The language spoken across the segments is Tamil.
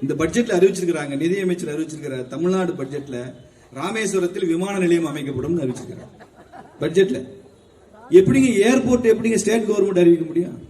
இந்த பட்ஜெட்ல அறிவிச்சிருக்கிறாங்க நிதியமைச்சர் அறிவிச்சிருக்கிற தமிழ்நாடு பட்ஜெட்ல ராமேஸ்வரத்தில் விமான நிலையம் அமைக்கப்படும் அறிவிச்சிருக்கிறாங்க பட்ஜெட்ல எப்படிங்க ஏர்போர்ட் எப்படிங்க ஸ்டேட் கவர்மெண்ட் அறிவிக்க முடியும்?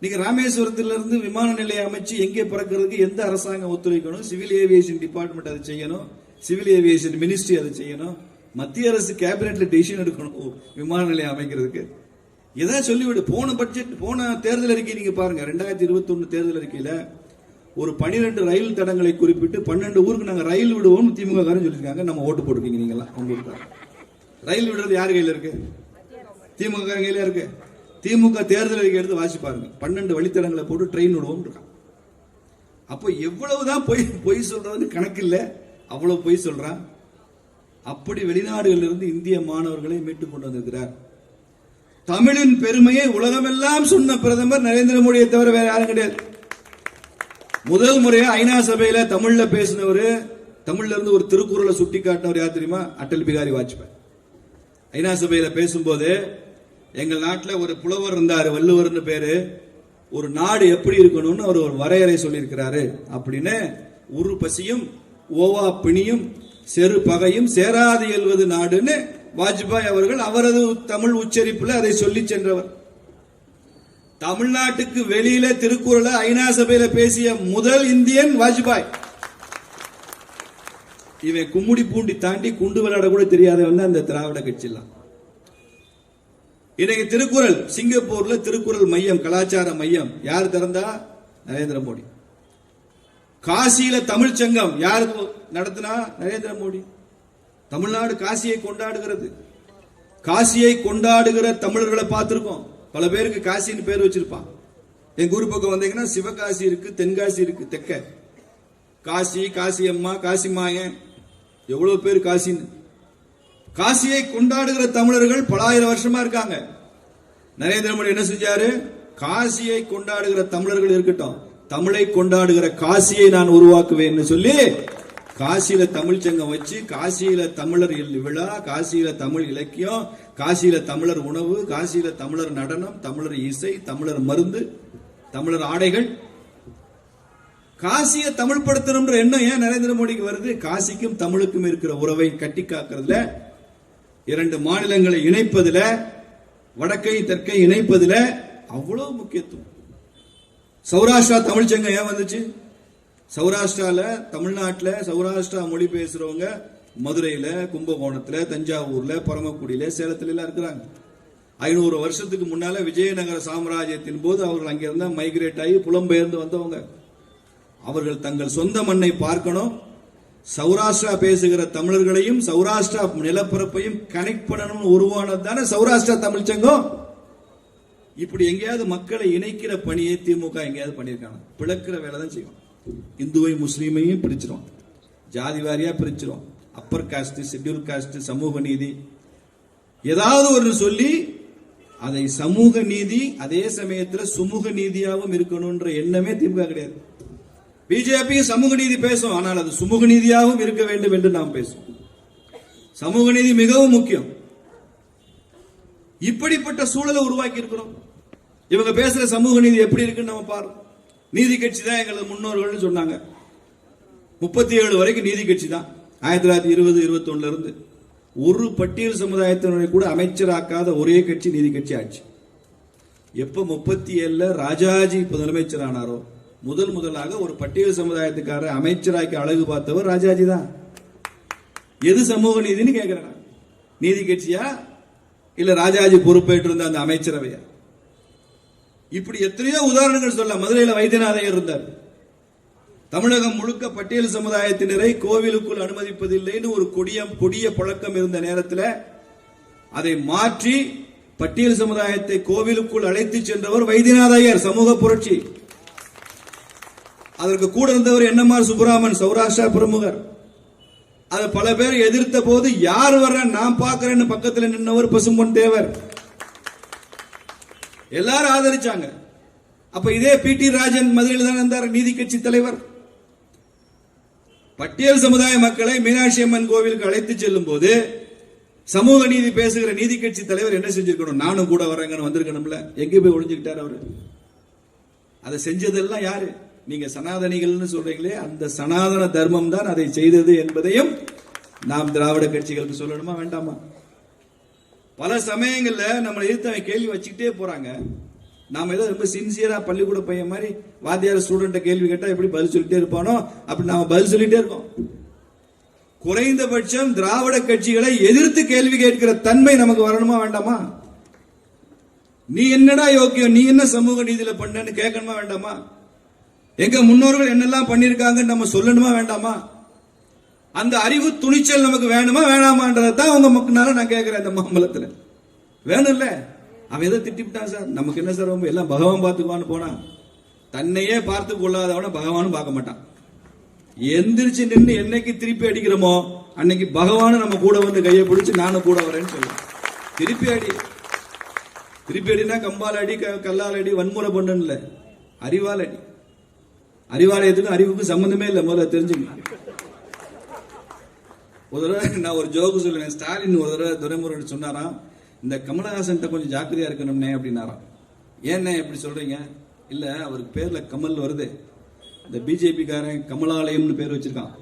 நீங்க ராமேஸ்வரத்துல இருந்து விமான நிலையம் அமைச்சு எங்கே பறக்கிறதுக்கு எந்த அரசாங்கம் ஒத்துழைக்கணும்? சிவில் ஏவியேஷன் டிபார்ட்மெண்ட் அதை செய்யணும். சிவில் ஏவியேஷன் மினிஸ்ட்ரி அதை செய்யணும். மத்திய அரசு கேபினெட்ல டெசிஷன் எடுக்கணும் ஓ, விமான நிலையம் அமைக்கிறதுக்கு. ஏதாவது சொல்லிவிடு. போன பட்ஜெட் போன தேர்தல் அறிக்கை நீங்க பாருங்க. ரெண்டாயிரத்தி இருபத்தி ஒன்னு தேர்தல் அறிக்கையில ஒரு பன்னிரெண்டு ரயில் தடங்களை குறிப்பிட்டு பன்னெண்டு ஊருக்கு நாங்கள் ரயில் விடுவோம் திமுக காரன் சொல்லியிருக்காங்க. நம்ம ஓட்டு போட்டுருக்கீங்க நீங்களாம் உங்களுக்கு ரயில் விடுறது யார் கையில இருக்கு? திமுக காரன் கையில இருக்கு. திமுக தேர்தல் அறிக்கை எடுத்து வாசி பாருங்க. பன்னெண்டு வழித்தடங்களை போட்டு ட்ரெயின் விடுவோம் இருக்கான். அப்போ எவ்வளவுதான் பொய் பொய் சொல்றதுன்னு கணக்கு இல்லை அவ்வளவு பொய் சொல்றான். அப்படி வெளிநாடுகளில் இருந்து இந்திய மாணவர்களை மீட்டுக் கொண்டு வந்திருக்கிறார். தமிழின் பெருமையை உலகமெல்லாம் சொன்ன பிரதமர் நரேந்திர மோடியை தவிர வேற யாரும் கிடையாது. முதல் முறையா ஐநா சபையில தமிழ்ல பேசினவர் தமிழ்ல இருந்து ஒரு திருக்குறளை சுட்டி காட்டினவர் யார் தெரியுமா? அட்டல் பிகாரி வாஜ்பாய். ஐநா சபையில பேசும்போது எங்கள் நாட்டில் ஒரு புலவர் இருந்தார் வள்ளுவர்னு பேரு ஒரு நாடு எப்படி இருக்கணும்னு அவர் ஒரு வரையறை சொல்லியிருக்கிறாரு அப்படின்னு உரு பசியும் ஓவா பிணியும் செரு பகையும் சேராது எழுவது நாடுன்னு வாஜ்பாய் அவர்கள் அவரது தமிழ் உச்சரிப்புல அதை சொல்லி சென்றவர். தமிழ்நாட்டுக்கு வெளியில திருக்குறளை ஐநா சபையில பேசிய முதல் இந்தியன் வாஜ்பாய். இவன் கும்முடி பூண்டி தாண்டி குண்டு விளையாட கூட தெரியாதவன் தான் இந்த திராவிட கட்சியெல்லாம் இன்னைக்கு திருக்குறள் சிங்கப்பூர்ல திருக்குறள் மையம் கலாச்சார மையம். யார் திறந்தா? நரேந்திர மோடி. காசியில தமிழ் சங்கம் யார் நடத்தினா? நரேந்திர மோடி. தமிழ்நாடு காசியை கொண்டாடுகிறது. காசியை கொண்டாடுகிற தமிழர்களை பார்த்திருக்கோம். பல பேருக்கு காசின்னு பேர் வச்சிருப்பான். எங்க ஊர் பக்கம் வந்தீங்கன்னா சிவகாசி இருக்கு தென்காசி இருக்கு தெக்க. காசி காசி அம்மா காசி மாயன் எவ்வளவு பேர் காசின்னு. காசியை கொண்டாடுகிற தமிழர்கள் பல ஆயிரம் வருஷமா இருக்காங்க. நரேந்திர மோடி என்ன செஞ்சாரு? காசியை கொண்டாடுகிற தமிழர்கள் இருக்கட்டும். தமிழை கொண்டாடுகிற காசியை நான் உருவாக்குவேன்னு சொல்லி காசியில தமிழ் சங்கம் வச்சு காசியில தமிழர் விழா காசியில தமிழ் இலக்கியம் காசியில தமிழர் உணவு காசியில தமிழர் நடனம் தமிழர் இசை தமிழர் மருந்து தமிழர் ஆடைகள். காசியை தமிழ் படுத்தணும்ன்ற எண்ணம் ஏன் நரேந்திர மோடிக்கு வருது? காசிக்கும் தமிழுக்கும் இருக்கிற உறவை கட்டி காக்கிறதுல இரண்டு மாநிலங்களை இணைப்பதுல வடக்கை தெற்கை இணைப்பதுல அவ்வளவு முக்கியத்துவம். சௌராஷ்டிரா தமிழ்ச்சங்கம் ஏன் வந்துச்சு? சௌராஷ்டிரால தமிழ்நாட்டில் சௌராஷ்டிரா மொழி பேசுறவங்க மதுரையில கும்பகோணத்துல தஞ்சாவூர்ல பரமக்குடியில சேலத்துல எல்லாம் இருக்கிறாங்க. ஐநூறு வருஷத்துக்கு முன்னால விஜயநகர சாம்ராஜ்யத்தின் போது அவர்கள் அங்கிருந்து மைக்ரேட் ஆகி புலம்பெயர்ந்து வந்தவங்க. அவர்கள் தங்கள் சொந்த மண்ணை பார்க்கணும். சௌராஷ்டிரா பேசுகிற தமிழர்களையும் சௌராஷ்டிரா நிலப்பரப்பையும் கனெக்ட் பண்ணணும்னு உருவானது தானே சௌராஷ்டிரா தமிழ் சங்கம்? இப்படி எங்கேயாவது மக்களை இணைக்கிற பணியை திமுக எங்கேயாவது பண்ணியிருக்காங்க. பிளக்கிற வேலை தான் செய்யும். இந்துவை முஸ்லீமையும் பிரிச்சிரும். ஜாதி வாரியா பிரிச்சிரும். அப்பர் காஸ்ட் ஷெட்யூல் காஸ்ட் சமூக நீதி. ஏதாவது ஒன்று சொல்லி அதை சமூக நீதி அதே சமயத்துல சுமூக நீதியாகவும் இருக்கணும்ன்ற எண்ணமே திமுக கிடையாது. பிஜேபி சமூக நீதி பேசும் ஆனால் அது சுமூக நீதியாகவும் இருக்க வேண்டும் என்று நாம் பேசுவோம். சமூக நீதி மிகவும் முக்கியம். இப்படிப்பட்ட சூழலை உருவாக்கி இருக்கிறோம் இவங்க பேசுற சமூக நீதி எப்படி இருக்குன்னு நம்ம பாருங்க நீதி கட்சி தான் எங்களது முன்னோர்கள்னு சொன்னாங்க. முப்பத்தி ஏழு வரைக்கும் நீதி கட்சி தான். ஆயிரத்தி தொள்ளாயிரத்தி இருபது இருபத்தி இருந்து ஒரு பட்டியல் சமுதாயத்தினரை கூட அமைச்சராக்காத ஒரே கட்சி நீதி கட்சி ஆட்சி எப்ப முப்பத்தி ஏழுல ராஜாஜி முதலமைச்சர் ஆனாரோ முதல் முதலாக ஒரு பட்டியல் சமுதாயத்துக்கார அமைச்சராக்கி அழகு பார்த்தவர் ராஜாஜி தான். எது சமூக நீதினு கேட்கிறேன் நீதி கட்சியா? இல்ல ராஜாஜி பொறுப்பேற்று அந்த அமைச்சரவையா? இப்படி எத்தனையோ உதாரணங்கள் சொல்லலாம். மதுரையில் வைத்தியநாதன் இருந்தார். தமிழகம் முழுக்க பட்டியல் சமுதாயத்தினரை கோவிலுக்குள் அனுமதிப்பதில்லைன்னு ஒரு கொடிய கொடிய பழக்கம் இருந்த நேரத்தில் அதை மாற்றி பட்டியல் சமுதாயத்தை கோவிலுக்குள் அழைத்து சென்றவர் வைத்தியநாதையர் சமூக புரட்சி. அதற்கு கூட இருந்தவர் என்எம்ஆர் சுப்பராமன் சௌராஷ்டிரா பிரமுகர். அதை பல பேர் எதிர்த்த போது யார் வர்ற நான் பார்க்கிறேன்னு பக்கத்தில் நின்றவர் பசும்பொன் தேவர். எல்லாரும் ஆதரிச்சாங்க. அப்ப இதே பி டி ராஜன் மதுரையில் தான் இருந்தார் நீதி கட்சி தலைவர். பட்டியல் சமுதாய மக்களை மீனாட்சி அம்மன் கோவிலுக்கு அழைத்து செல்லும் போது சமூக நீதி பேசுகிற நீதி கட்சி தலைவர் என்ன செஞ்சிருக்கணும்? நானும் கூட வரேங்கன்னு வந்திருக்கணும்ல. எங்க போய் ஒழிஞ்சுக்கிட்டார் அவரு? அதை செஞ்சதெல்லாம் யாரு? நீங்க சனாதனிகள்னு சொல்றீங்களே அந்த சனாதன தர்மம் தான் அதை செய்தது என்பதையும் நாம் திராவிட கட்சிகளுக்கு சொல்லணுமா வேண்டாமா? பல சமயங்களில் நம்மளை எதிர்த்து கேள்வி வச்சுக்கிட்டே போறாங்க. நாம ஏதோ ரொம்ப சின்சியரா பள்ளிக்கூட பையன் மாதிரி வாத்தியார் ஸ்டூடெண்ட்டை கேள்வி கேட்டா எப்படி பதில் சொல்லிட்டே இருப்பானோ அப்படி நாம பதில் சொல்லிட்டே இருக்கோம் குறைந்தபட்சம் திராவிட கட்சிகளை எதிர்த்து கேள்வி கேட்கிற தன்மை நமக்கு வரணுமா வேண்டாமா? நீ என்னடா யோக்கியம்? நீ என்ன சமூக நீதியில பண்ணன்னு கேட்கணுமா வேண்டாமா? எங்க முன்னோர்கள் என்னெல்லாம் பண்ணிருக்காங்கன்னு நம்ம சொல்லணுமா வேண்டாமா? அந்த அறிவு துணிச்சல் நமக்கு வேணுமா வேணாமான்றதை தான் உங்க மக்கனால நான் கேட்கிறேன் இந்த மாம்பழத்துல. வேணும்ல. அவன் எதை திட்டிவிட்டான் சார். நமக்கு என்ன சார் ரொம்ப? எல்லாம் பகவான் பார்த்துக்குவான்னு போனான் தன்னையே பார்த்து கொள்ளாதவன பகவானும் பார்க்க மாட்டான். எந்திரிச்சு நின்று என்னைக்கு திருப்பி அடிக்கிறோமோ அன்னைக்கு பகவானும் நம்ம கூட வந்து கையை பிடிச்சு நானும் கூட வரேன்னு சொல்லுவேன். திருப்பி அடி. திருப்பி அடினா கம்பால் அடி க- கல்லால் அடி வன்முறை பண்ணுன்னு அறிவால் அடி. அறிவாலயத்துக்கும் அறிவுக்கும் சம்பந்தமே இல்லை முதல்ல தெரிஞ்சுக்கணும் ஒரு தடவை நான் ஒரு ஜோக்கு சொல்லுவேன். ஸ்டாலின் ஒரு தடவை துரைமுருகன் சொன்னாராம் இந்த கமலஹாசன்கிட்ட கொஞ்சம் ஜாக்கிரதையாக இருக்கணும்னே அப்படின்னாராம். ஏன்னே இப்படி சொல்கிறீங்க இல்லை அவருக்கு பேரில் கமல் வருது. இந்த பிஜேபிக்காரன் கமலாலயம்னு பேர் வச்சுருக்கான்.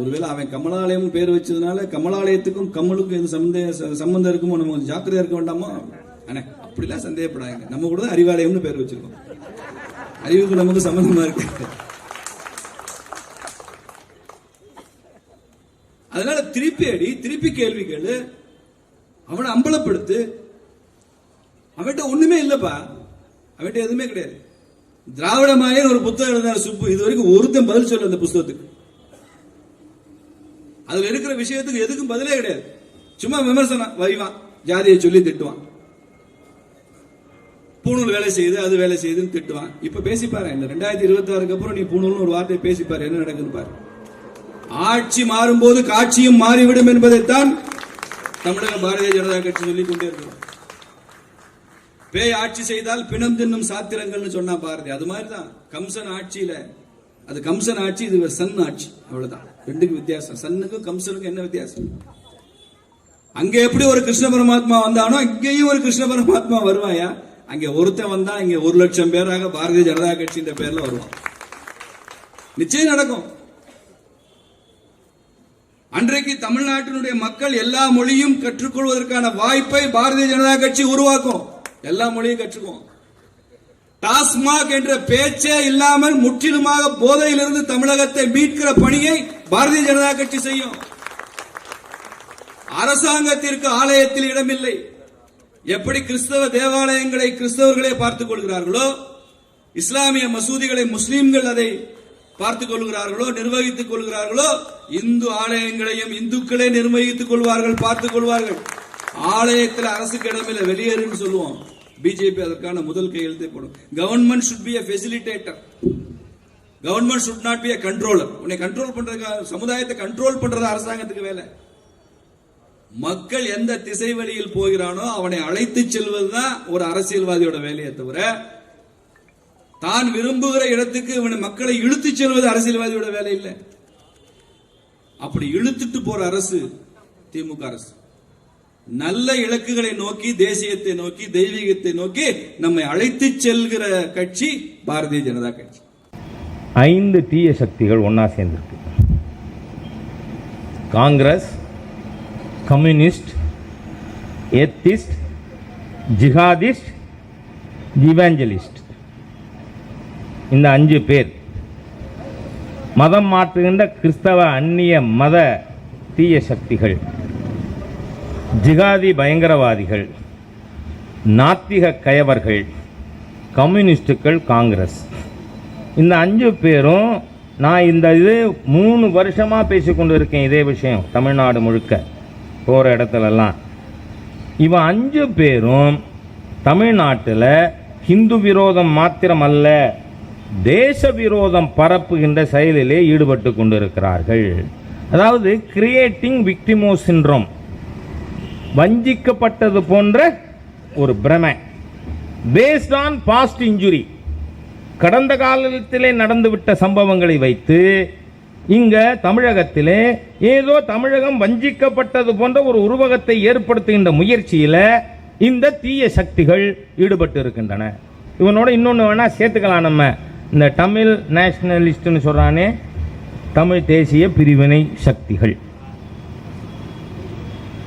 ஒருவேளை அவன் கமலாலயம்னு பேர் வச்சதுனால கமலாலயத்துக்கும் கமலுக்கும் எது சம்மந்த சம்மந்தம் இருக்குமோ? நம்ம கொஞ்சம் ஜாக்கிரதையாக இருக்க வேண்டாமா? அண்ணே அப்படிலாம் சந்தேகப்படாங்க நம்ம கூட தான் அறிவாலயம்னு பேர் வச்சிருக்கோம். அறிவுக்கு நமக்கு சம்மந்தமாக இருக்குது அதனால திருப்பி அடி திருப்பி கேள்வி கேளு. அவனை அம்பலப்படுத்து. அவன்கிட்ட ஒண்ணுமே இல்லப்பா. அவன்கிட்ட எதுவுமே கிடையாது. திராவிட மாயன் ஒரு புத்தகம் எழுதின சுப்பு. இது வரைக்கும் ஒருத்தன் பதில் சொல்ல அந்த புத்தகத்துக்கு. அதுல இருக்கிற விஷயத்துக்கு எதுக்கும் பதிலே கிடையாது. சும்மா விமர்சனம். வரிவான் ஜாதியை சொல்லி திட்டுவான். பூணூல் வேலை செய்யுது அது வேலை செய்யுதுன்னு திட்டுவான். இப்ப பேசிப்பாரு இந்த ரெண்டாயிரத்தி இருபத்தி ஆறுக்கு அப்புறம் நீ பூணூல்னு ஒரு வார்த்தையை பேசிப்பாரு. என்ன நடக்குது பாரு. ஆட்சி மாறும்போது காட்சியும் மாறிவிடும் என்பதைத்தான் தமிழக பாரதிய ஜனதா கட்சி சொல்லிக் கொண்டே இருக்கிறோம் பேய் ஆட்சி செய்தால் பிணம் தின்னும் சாத்திரங்கள்னு சொன்னா பாரதி அது மாதிரிதான். கம்சன் ஆட்சியில அது கம்சன் ஆட்சி இது சன் ஆட்சி அவ்வளவுதான். ரெண்டுக்கும் வித்தியாசம். சன்னுக்கும் கம்சனுக்கும் என்ன வித்தியாசம்? அங்க எப்படி ஒரு கிருஷ்ண பரமாத்மா வந்தானோ இங்கேயும் ஒரு கிருஷ்ண பரமாத்மா வருவாயா? அங்க ஒருத்தன் வந்தா இங்க ஒரு லட்சம் பேராக பாரதிய ஜனதா கட்சின்ற பேர்ல வருவான். நிச்சயம் நடக்கும். அன்றைக்கு தமிழ்நாட்டினுடைய மக்கள் எல்லா மொழியும் கற்றுக்கொள்வதற்கான வாய்ப்பை பாரதிய ஜனதா கட்சி உருவாக்கும். எல்லா மொழியும் கற்றுக்குவோம் டாஸ்மாக் என்ற பேச்சே இல்லாமல் முற்றிலுமாக போதையிலிருந்து தமிழகத்தை மீட்கிற பணியை பாரதிய ஜனதா கட்சி செய்யும். அரசாங்கத்திற்கு ஆலயத்தில் இடமில்லை. எப்படி கிறிஸ்தவ தேவாலயங்களை கிறிஸ்தவர்களே பார்த்துக் கொள்கிறார்களோ இஸ்லாமிய மசூதிகளை முஸ்லீம்கள் அதை பார்த்துக் கொள்கிறார்களோ நிர்வகித்துக் கொள்கிறார்களோ இந்து ஆலயங்களையும் இந்துக்களே நிர்வகித்துக் கொள்வார்கள் பார்த்துக் கொள்வார்கள். ஆலயத்தில் அரசுக்கு இடமில்லை வெளியேறுன்னு சொல்லுவோம். பிஜேபி அதற்கான முதல் கையெழுத்தை போடும். Government should be a facilitator. Government should not be a controller. உன்னை கண்ட்ரோல் பண்றது சமுதாயத்தை கண்ட்ரோல் பண்றது அரசாங்கத்துக்கு வேலை. மக்கள் எந்த திசை வழியில் போகிறானோ அவனை அழைத்து செல்வதுதான் ஒரு அரசியல்வாதியோட வேலையை தவிர தான் விரும்புகிற இடத்துக்கு இவனை மக்களை இழுத்துச் செல்வது அரசியல்வாதியோட வேலை இல்லை அப்படி இழுத்துட்டு போற அரசு திமுக அரசு. நல்ல இலக்குகளை நோக்கி தேசியத்தை நோக்கி தெய்வீகத்தை நோக்கி நம்மை அழைத்து செல்கிற கட்சி பாரதிய ஜனதா கட்சி. ஐந்து தீய சக்திகள் ஒன்றா சேர்ந்துருக்கு. Congress communist atheist jihadist evangelist இந்த அஞ்சு பேர். மதம் மாற்றுகின்ற கிறிஸ்தவ அந்நிய மத தீய சக்திகள் ஜிகாதி பயங்கரவாதிகள் நாத்திக கயவர்கள் கம்யூனிஸ்டுகள் காங்கிரஸ். இந்த அஞ்சு பேரும் நான் இந்த இது மூணு வருஷமாக பேசிக்கொண்டு இருக்கேன் இதே விஷயம் தமிழ்நாடு முழுக்க போகிற இடத்துலலாம். இவன் அஞ்சு பேரும் தமிழ்நாட்டில் ஹிந்து விரோதம் மாத்திரம் அல்ல தேச விரோதம் பரப்புகின்ற செயலிலே ஈடுபட்டு கொண்டிருக்கிறார்கள். அதாவது கிரியேட்டிங் விக்டிமோ சின்ரோம் வஞ்சிக்கப்பட்டது போன்ற ஒரு பிரமை. பேஸ்ட் ஆன் பாஸ்ட் இன்ஜுரி கடந்த காலத்திலே நடந்துவிட்ட சம்பவங்களை வைத்து இங்கே தமிழகத்திலே ஏதோ தமிழகம் வஞ்சிக்கப்பட்டது போன்ற ஒரு உருவகத்தை ஏற்படுத்துகின்ற முயற்சியில் இந்த தீய சக்திகள் ஈடுபட்டு இருக்கின்றன இவனோட இன்னொன்று வேணால் சேர்த்துக்கலாம் நம்ம. இந்த தமிழ் நேஷ்னலிஸ்ட்டுன்னு சொல்கிறானே தமிழ் தேசிய பிரிவினை சக்திகள்.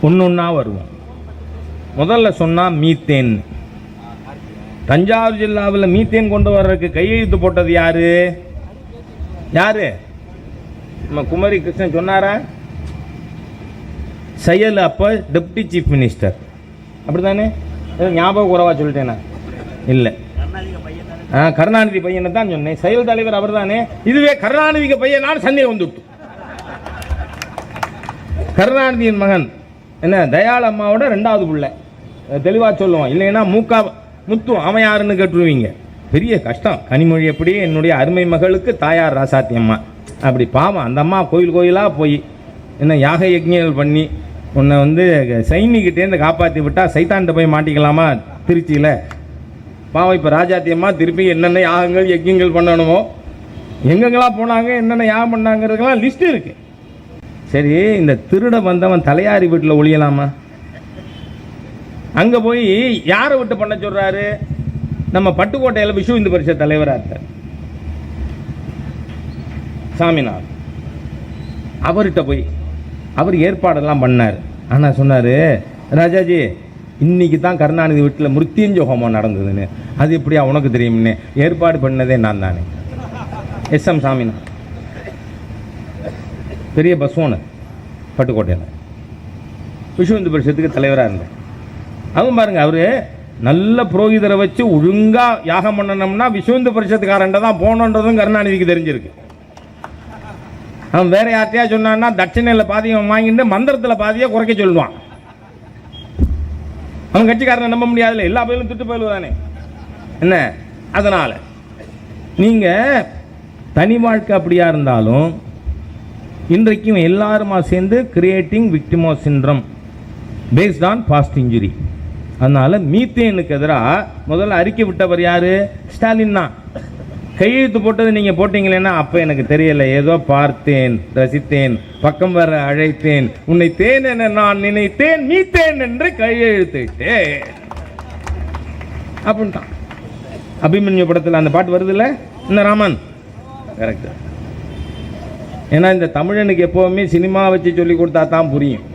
ஒன்று ஒன்றா வருவோம். முதல்ல சொன்னால் மீத்தேன். தஞ்சாவூர் ஜில்லாவில் மீத்தேன் கொண்டு வர்றதுக்கு கையெழுத்து போட்டது யார்? யார்? நம்ம குமரி கிருஷ்ணன் சொன்னாரா? செயல் அப்போ டெப்டி சீஃப் மினிஸ்டர். அப்படி தானே ஞாபகம் குறைவா சொல்லிட்டேனா? இல்லை. கருணாநிதி பையனை தான் சொன்னேன். செயல் தலைவர் அவர் தானே இதுவே கருணாநிதிக்கு பையனான்னு சந்தேகம் வந்துவிட்டு கருணாநிதியின் மகன். என்ன தயாள் அம்மாவோட ரெண்டாவது பிள்ளை. தெளிவாக சொல்லுவோம் இல்லைன்னா மூக்கா முத்து அவன் யாருன்னு கேட்டுருவீங்க. பெரிய கஷ்டம். கனிமொழி எப்படி என்னுடைய அருமை மகளுக்கு தாயார் ராசாத்தி அம்மா. அப்படி பாவம். அந்த அம்மா கோயில் கோயிலாக போய் என்ன யாக யஜ்ஞங்கள் பண்ணி உன்னை வந்து சைனிக்கிட்டேருந்து காப்பாற்றி விட்டால் சைத்தான்கிட்ட போய் மாட்டிக்கலாமா திருச்சியில்? பாவம் இப்போ ராஜாத்தியம்மா திருப்பி என்னென்ன யாகங்கள் யஜ்யங்கள் பண்ணணுமோ எங்கெங்கெல்லாம் போனாங்க என்னென்ன யாகம் பண்ணாங்கிறதுக்கெல்லாம் லிஸ்ட்டு இருக்குது சரி இந்த திருட வந்தவன் தலையாரி வீட்டில் ஒழியலாமா அங்கே போய் யாரை விட்டு பண்ண சொல்கிறாரு நம்ம பட்டுக்கோட்டையில் விஸ்வ இந்து பரிஷத் தலைவராக இருக்கார் சாமிநாத் அவர்கிட்ட போய் அவர் ஏற்பாடெல்லாம் பண்ணார். ஆனால் சொன்னார் ராஜாஜி இன்னைக்கு தான் கருணாநிதி வீட்டில் மிருத்யுஞ்ச ஹோமம் நடந்ததுன்னு. அது எப்படியா உனக்கு தெரியும்னு. ஏற்பாடு பண்ணதே நான் தானே. எஸ் எம் சாமினா. பெரிய பஸ் ஓனர் பட்டுக்கோட்டையில். விஸ்வ இந்து பரிஷத்துக்கு தலைவராக இருந்தேன் அவன் பாருங்க அவர் நல்ல புரோகிதரை வச்சு ஒழுங்காக யாகம் பண்ணணும்னா விஸ்வ இந்து பரிஷத்துக்காரன்ட்ட தான் போகணுன்றதும் கருணாநிதிக்கு தெரிஞ்சிருக்கு. அவன் வேற யார்ட்டையா சொன்னான்னா தட்சிணையில் பாதியை வாங்கிட்டு மந்திரத்தில் பாதியை குறைக்க சொல்லுவான். அவன் கட்சிக்காரனை நம்ப முடியாதுல்ல. எல்லா பயிலும் திட்டு போயிடுவானே என்ன? அதனால். நீங்கள் தனி வாழ்க்கை அப்படியா இருந்தாலும் இன்றைக்கும் எல்லாருமா சேர்ந்து creating victimhood syndrome based on past injury அதனால் மீத்தேனுக்கு எதிராக முதல்ல அறிக்கை விட்டவர் யார்? ஸ்டாலின் தான். கையெழுத்து போட்டது நீங்கள் போட்டீங்களேன்னா அப்போ எனக்கு தெரியலை. ஏதோ பார்த்தேன் ரசித்தேன் பக்கம் வர அழைத்தேன். உன்னை தேன் என நான் நினைத்தேன் மீத்தேன் என்று கையெழுத்திட்டேன். அப்படின்ட்டான். அபிமன்யு படத்தில் அந்த பாட்டு வருதுல்ல? இந்த ராமன்? கரெக்ட் ஏன்னா இந்த தமிழனுக்கு எப்போவுமே சினிமா வச்சு சொல்லி கொடுத்தா தான் புரியும்.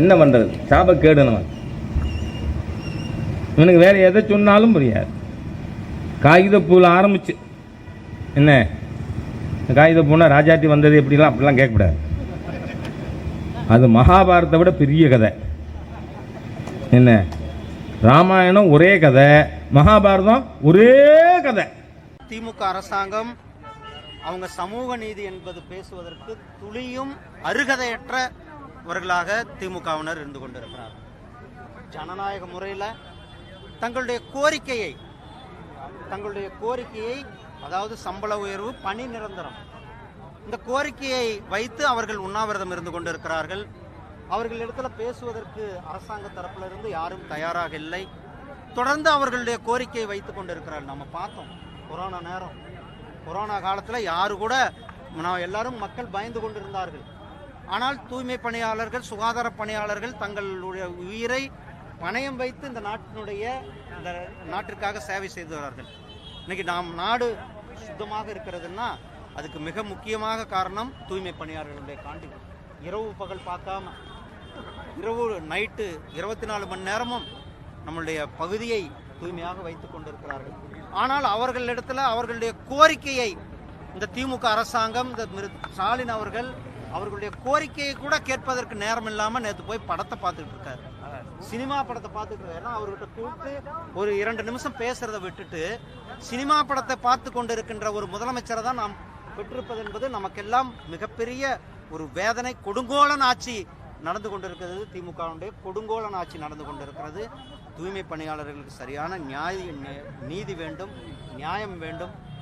என்ன பண்ணுறது சாபக்கேடு நமக்கு இவனுக்கு வேறு எதை சொன்னாலும் புரியாது. காகிதப்பூவில் ஆரம்பிச்சு. என்ன? காகிதப்பூனா ராஜாட்டி வந்தது எப்படிலாம்? அப்படிலாம் கேட்கக்கூடாது. அது மகாபாரத்தை விட பெரிய கதை. என்ன? ராமாயணம் ஒரே கதை மகாபாரதம் ஒரே கதை. திமுக அரசாங்கம் அவங்க சமூக நீதி என்பது பேசுவதற்கு துளியும் அருகதையற்றவர்களாக திமுகவினர் இருந்து கொண்டிருக்கிறார் ஜனநாயக முறையில் தங்களுடைய கோரிக்கையை தங்களுடைய கோரிக்கையை அதாவது சம்பள உயர்வு பணி நிரந்தரம். இந்த கோரிக்கையை வைத்து அவர்கள் உண்ணாவிரதம் இருந்து கொண்டிருக்கிறார்கள். அவர்களிடத்தில் பேசுவதற்கு அரசாங்க தரப்பிலிருந்து யாரும் தயாராக இல்லை. தொடர்ந்து அவர்களுடைய கோரிக்கையை வைத்து கொண்டிருக்கிறார்கள். நம்ம பார்த்தோம் கொரோனா நேரம். கொரோனா காலத்தில் யாரு கூட நான் எல்லாரும் மக்கள் பயந்து கொண்டிருந்தார்கள். ஆனால் தூய்மை பணியாளர்கள் சுகாதார பணியாளர்கள் தங்களுடைய உயிரை பணயம் வைத்து இந்த நாட்டினுடைய இந்த நாட்டிற்காக சேவை செய்து வரார்கள். இன்னைக்கு நாம் நாடு சுத்தமாக இருக்கிறதுன்னா அதுக்கு மிக முக்கியமாக காரணம் தூய்மை பணியாளர்களுடைய காண்டி. இரவு பகல் பார்க்காம இரவு நைட்டு இருபத்தி நாலு மணி நேரமும் நம்மளுடைய பகுதியை தூய்மையாக வைத்துக் கொண்டிருக்கிறார்கள். ஆனால் அவர்களிடத்தில் அவர்களுடைய கோரிக்கையை இந்த திமுக அரசாங்கம் இந்த மிரு- ஸ்டாலின் அவர்கள் அவர்களுடைய கோரிக்கையை கூட கேட்பதற்கு நேரம் இல்லாம நேற்று போய் படத்தை பார்த்துட்டு இருக்காரு. சினிமா படத்தை பார்த்துட்டு இருக்காரு அவர்கிட்ட கூப்பிட்டு ஒரு இரண்டு நிமிஷம் பேசுறதை விட்டுட்டு சினிமா படத்தை பார்த்து கொண்டிருக்கின்ற ஒரு முதலமைச்சரை தான் நாம் பெற்றிருப்பது என்பது நமக்கெல்லாம் மிகப்பெரிய ஒரு வேதனை. கொடுங்கோலன் ஆட்சி நடந்து கொண்டிருக்கிறது. திமுகவுடைய கொடுங்கோலன் ஆட்சி நடந்து கொண்டிருக்கிறது. தூய்மை பணியாளர்களுக்கு சரியான நியாய நீதி வேண்டும் நியாயம் வேண்டும்.